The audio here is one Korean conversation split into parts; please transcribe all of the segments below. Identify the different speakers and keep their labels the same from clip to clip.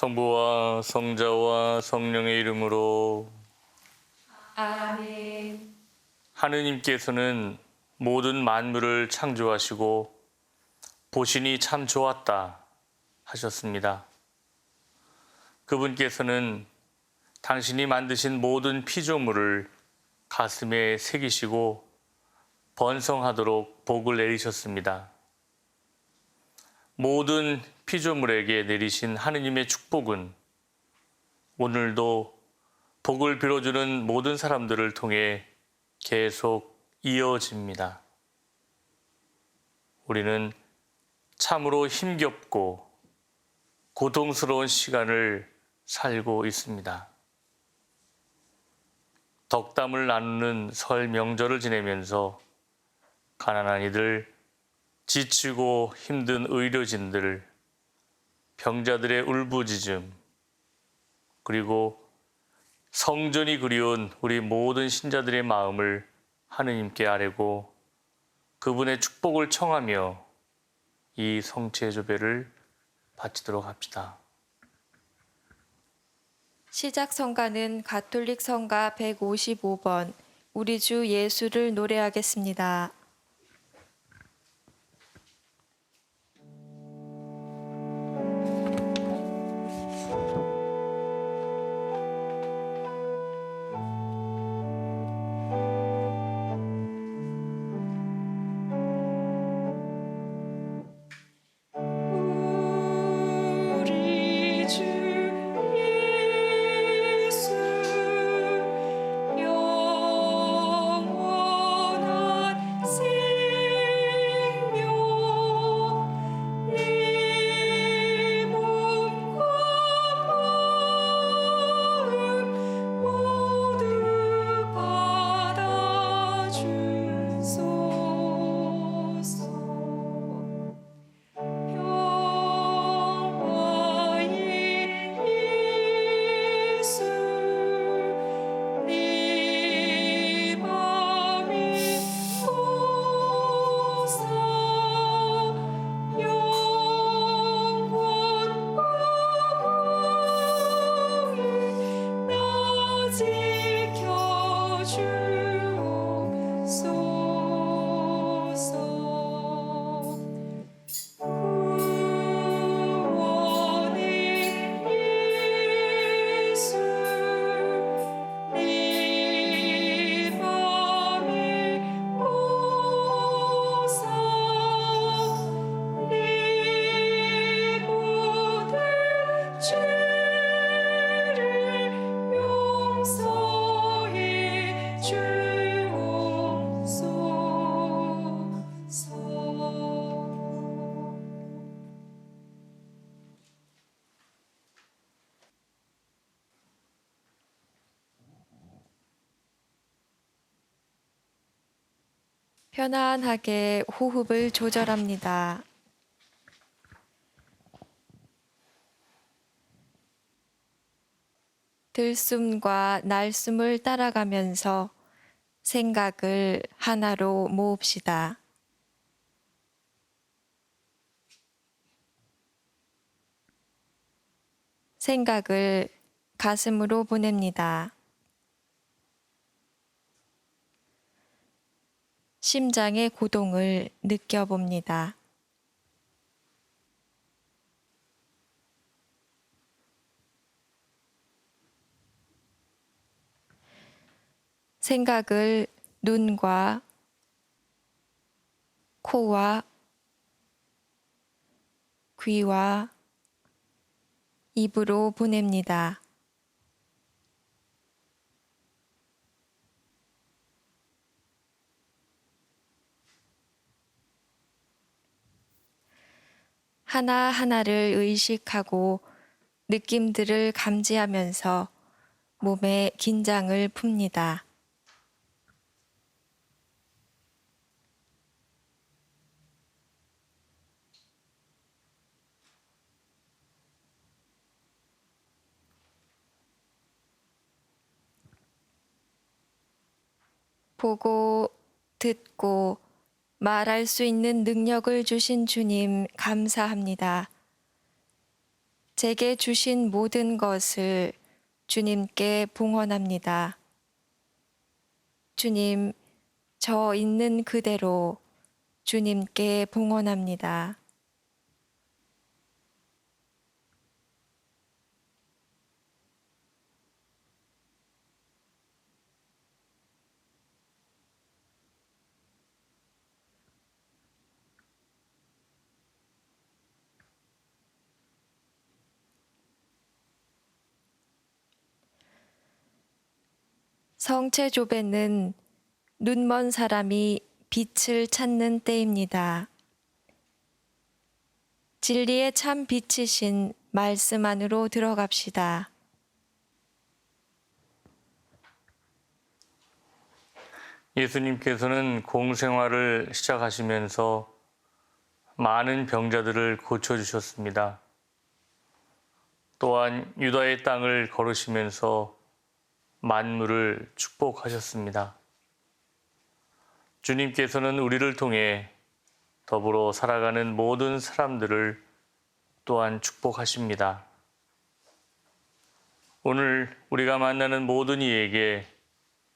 Speaker 1: 성부와 성자와 성령의 이름으로
Speaker 2: 아멘.
Speaker 1: 하느님께서는 모든 만물을 창조하시고 보시니 참 좋았다 하셨습니다. 그분께서는 당신이 만드신 모든 피조물을 가슴에 새기시고 번성하도록 복을 내리셨습니다. 모든 피조물에게 내리신 하느님의 축복은 오늘도 복을 빌어주는 모든 사람들을 통해 계속 이어집니다. 우리는 참으로 힘겹고 고통스러운 시간을 살고 있습니다. 덕담을 나누는 설 명절을 지내면서 가난한 이들, 지치고 힘든 의료진들, 병자들의 울부짖음, 그리고 성전이 그리운 우리 모든 신자들의 마음을 하느님께 아뢰고 그분의 축복을 청하며 이 성체 조배를 바치도록 합시다.
Speaker 2: 시작 성가는 가톨릭 성가 155번 우리 주 예수를 노래하겠습니다. 편안하게 호흡을 조절합니다. 들숨과 날숨을 따라가면서 생각을 하나로 모읍시다. 생각을 가슴으로 보냅니다. 심장의 고동을 느껴봅니다. 생각을 눈과 코와 귀와 입으로 보냅니다. 하나하나를 의식하고 느낌들을 감지하면서 몸의 긴장을 풉니다. 보고 듣고 말할 수 있는 능력을 주신 주님 감사합니다.
Speaker 3: 제게 주신 모든 것을 주님께 봉헌합니다. 주님, 저 있는 그대로 주님께 봉헌합니다. 성체조배는 눈먼 사람이 빛을 찾는 때입니다. 진리의 참 빛이신 말씀 안으로 들어갑시다.
Speaker 1: 예수님께서는 공생활을 시작하시면서 많은 병자들을 고쳐주셨습니다. 또한 유다의 땅을 걸으시면서 만물을 축복하셨습니다. 주님께서는 우리를 통해 더불어 살아가는 모든 사람들을 또한 축복하십니다. 오늘 우리가 만나는 모든 이에게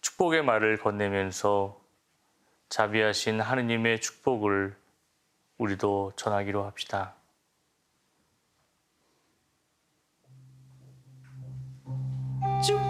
Speaker 1: 축복의 말을 건네면서 자비하신 하느님의 축복을 우리도 전하기로 합시다.
Speaker 2: 주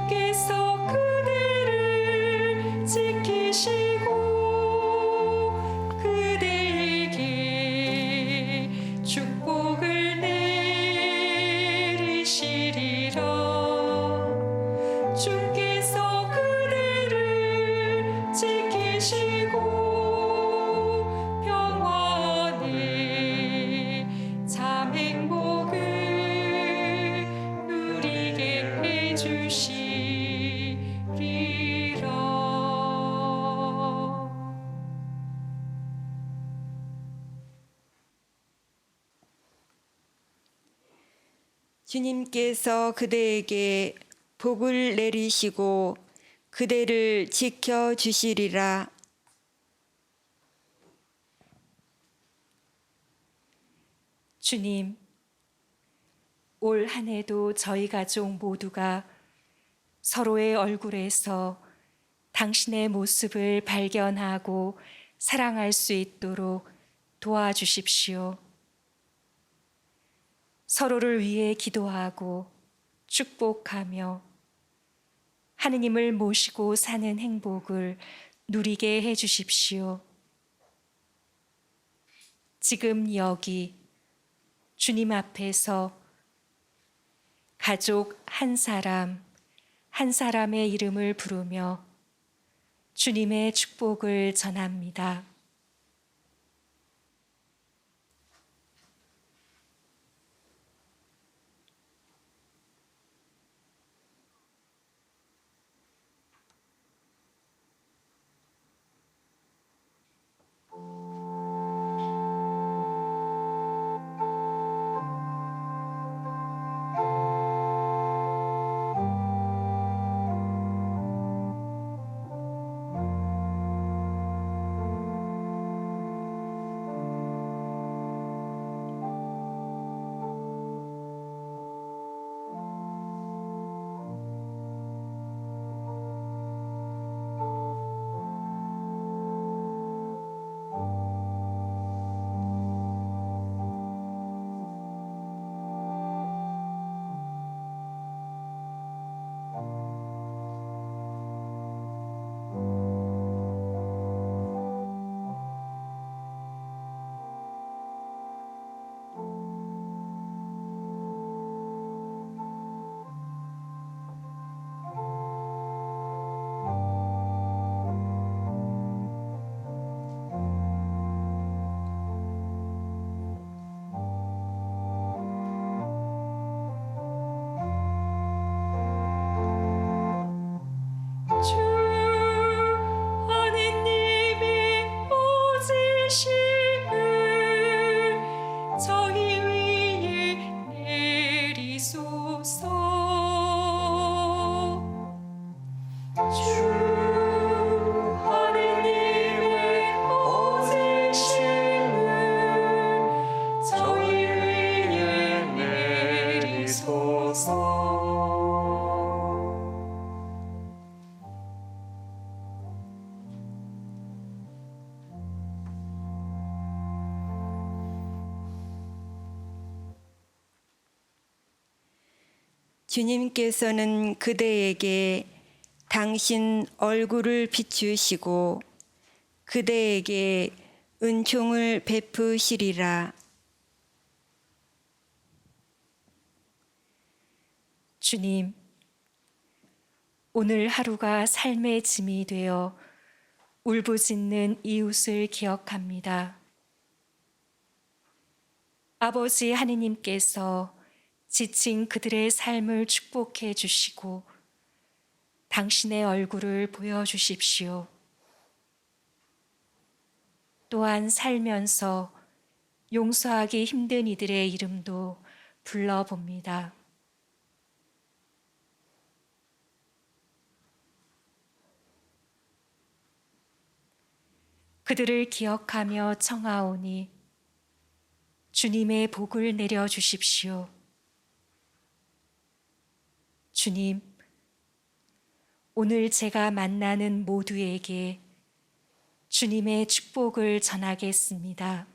Speaker 4: 주님께서 그대에게 복을 내리시고 그대를 지켜 주시리라.
Speaker 2: 주님, 올 한 해도 저희 가족 모두가 서로의 얼굴에서 당신의 모습을 발견하고 사랑할 수 있도록 도와주십시오. 서로를 위해 기도하고 축복하며 하느님을 모시고 사는 행복을 누리게 해 주십시오. 지금 여기 주님 앞에서 가족 한 사람, 한 사람의 이름을 부르며 주님의 축복을 전합니다.
Speaker 4: 주님께서는 그대에게 당신 얼굴을 비추시고 그대에게 은총을 베푸시리라.
Speaker 2: 주님, 오늘 하루가 삶의 짐이 되어 울부짖는 이웃을 기억합니다. 아버지 하느님께서 지친 그들의 삶을 축복해 주시고 당신의 얼굴을 보여주십시오. 또한 살면서 용서하기 힘든 이들의 이름도 불러봅니다. 그들을 기억하며 청하오니 주님의 복을 내려 주십시오. 주님, 오늘 제가 만나는 모두에게 주님의 축복을 전하겠습니다.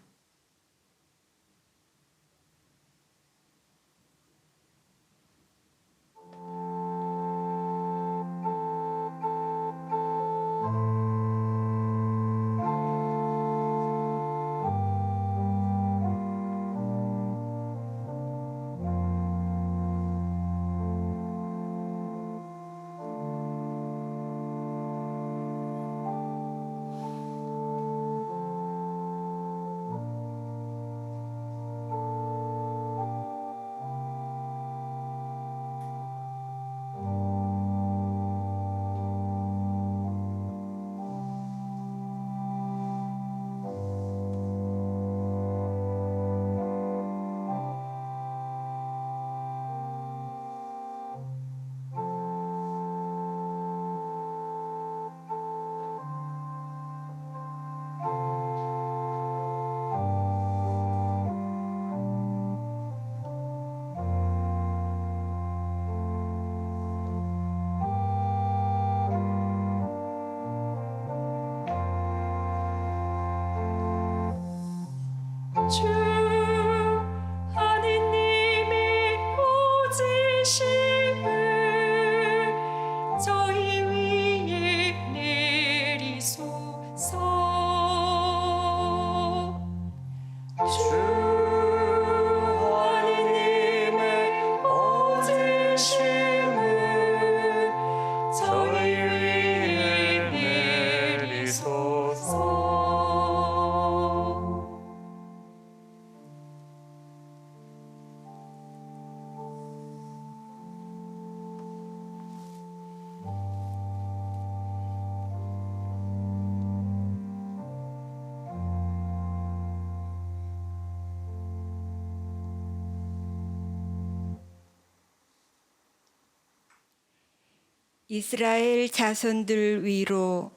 Speaker 4: 이스라엘 자손들 위로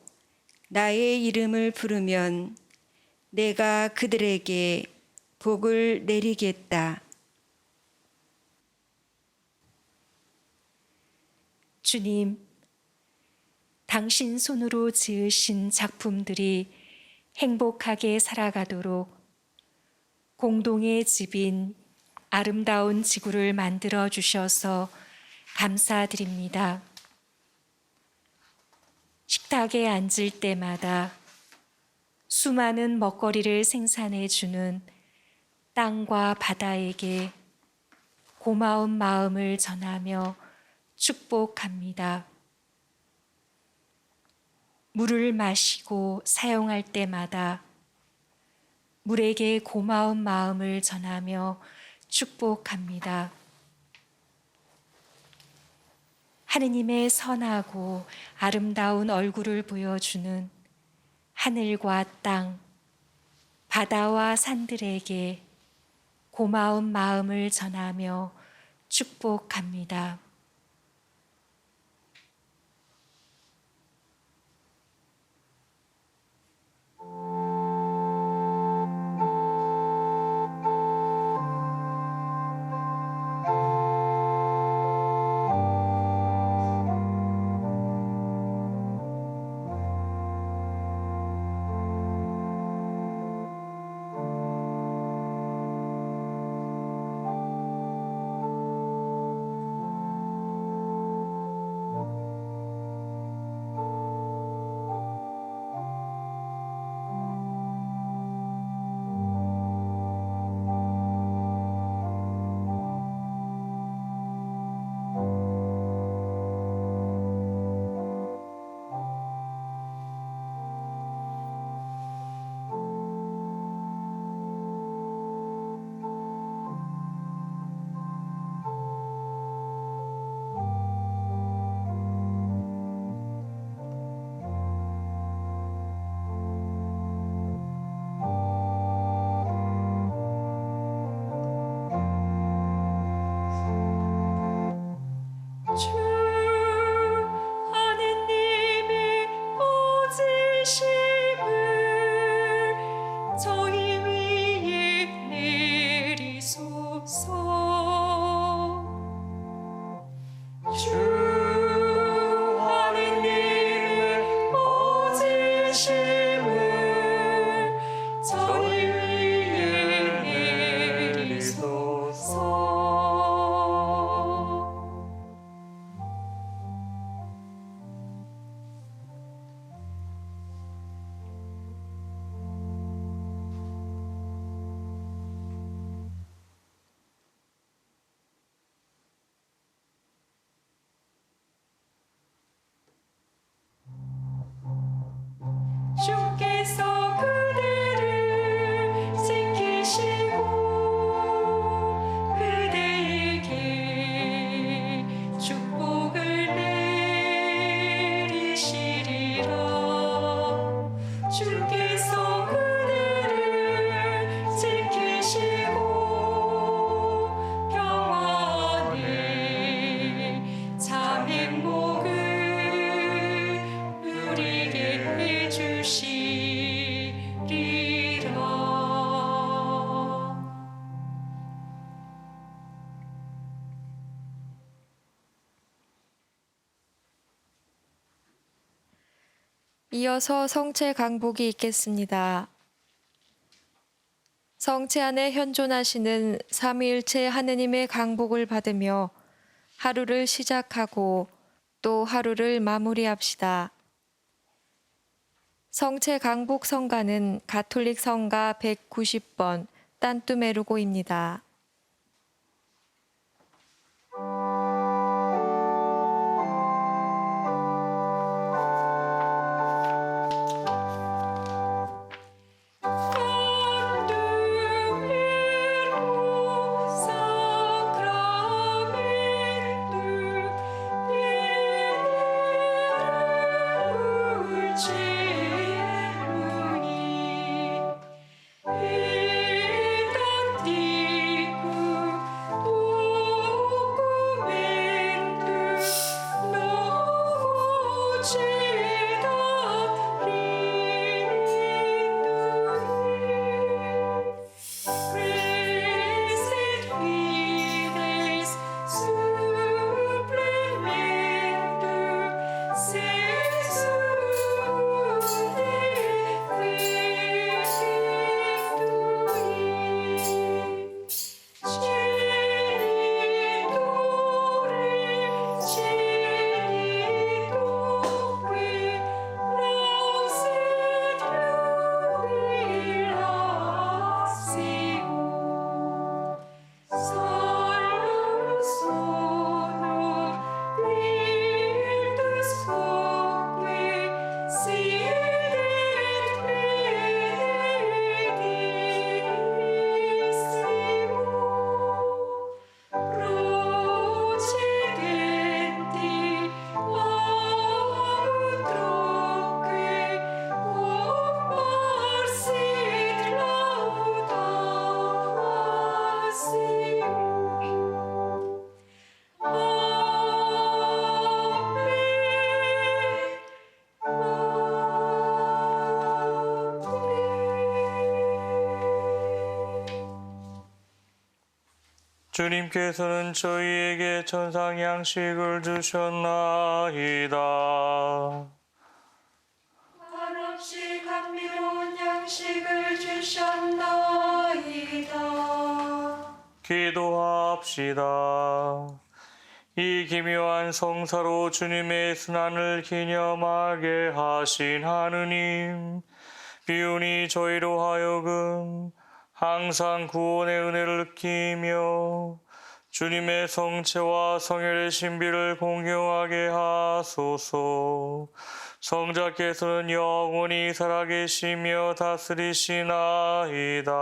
Speaker 4: 나의 이름을 부르면 내가 그들에게 복을 내리겠다.
Speaker 2: 주님, 당신 손으로 지으신 작품들이 행복하게 살아가도록 공동의 집인 아름다운 지구를 만들어 주셔서 감사드립니다. 식탁에 앉을 때마다 수많은 먹거리를 생산해 주는 땅과 바다에게 고마운 마음을 전하며 축복합니다. 물을 마시고 사용할 때마다 물에게 고마운 마음을 전하며 축복합니다. 하느님의 선하고 아름다운 얼굴을 보여주는 하늘과 땅, 바다와 산들에게 고마운 마음을 전하며 축복합니다. 이어서 성체 강복이 있겠습니다. 성체 안에 현존하시는 삼위일체 하느님의 강복을 받으며 하루를 시작하고 또 하루를 마무리합시다. 성체 강복 성가는 가톨릭 성가 190번 딴뚜메루고입니다.
Speaker 1: 주님께서는 저희에게 천상 양식을 주셨나이다.
Speaker 2: 한없이 감미로운 양식을 주셨나이다.
Speaker 1: 기도합시다. 이 기묘한 성사로 주님의 순환을 기념하게 하신 하느님, 비운이 저희로 하여금 항상 구원의 은혜를 느끼며 주님의 성체와 성혈의 신비를 공경하게 하소서. 성자께서는 영원히 살아계시며 다스리시나이다.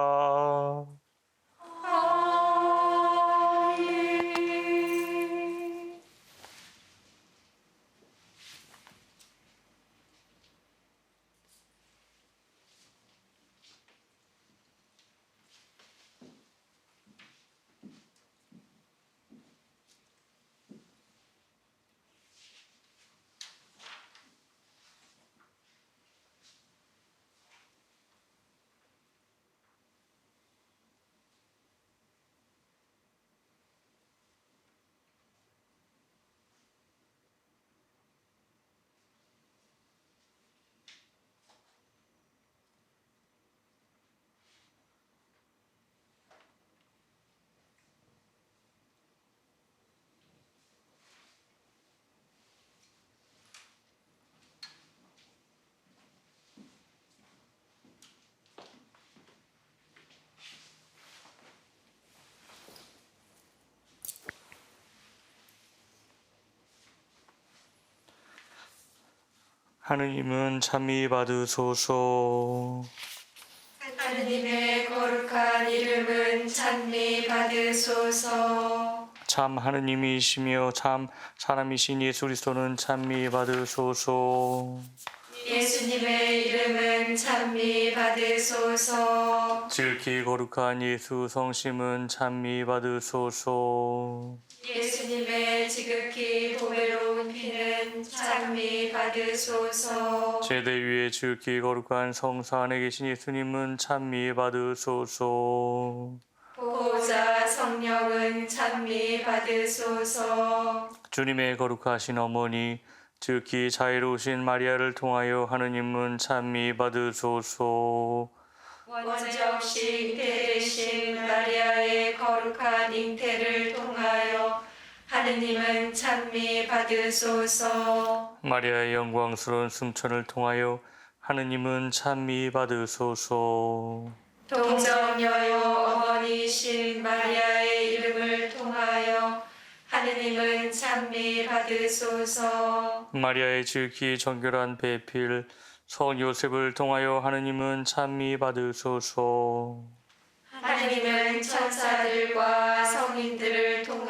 Speaker 1: 하느님은 참미 받으소서.
Speaker 2: 하느님의 거룩한 이름은 찬미 받으소서.
Speaker 1: 참 하느님이시며 참 사람이신 예수 그리스도는 참미 받으소서.
Speaker 2: 예수님의 이름은 찬미 받으소서.
Speaker 1: 지극히 거룩한 예수 성심은 참미 받으소서.
Speaker 2: 예수님의 지극히 보배로운 피는 찬미 받으소서.
Speaker 1: 제대 위에 지극히 거룩한 성사 안에 계신 예수님은 참미 받으소서.
Speaker 2: 보호자 성령은 찬미 받으소서.
Speaker 1: 주님의 거룩하신 어머니 즉기 자애로우신 마리아를 통하여 하느님은 찬미 받으소서.
Speaker 5: 원죄 없이 잉태 되신 마리아의 거룩한 잉태를 통하여 하느님은 찬미 받으소서.
Speaker 1: 마리아의 영광스러운 숨천을 통하여 하느님은 찬미 받으소서.
Speaker 5: 동정여여 어머니이신 마리아의 이름을 통하여 하느님은 찬미 받으소서.
Speaker 1: 마리아의 지극히 정결한 배필 성 요셉을 통하여 하느님은 찬미 받으소서.
Speaker 5: 하느님은 천사들과 성인들을 통하여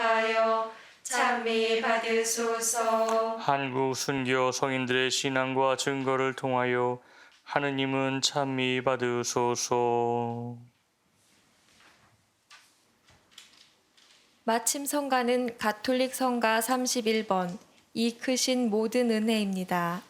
Speaker 5: 찬미 받으소서.
Speaker 1: 한국 순교 성인들의 신앙과 증거를 통하여 하느님은 찬미 받으소서.
Speaker 3: 마침 성가는 가톨릭 성가 31번 이 크신 모든 은혜입니다.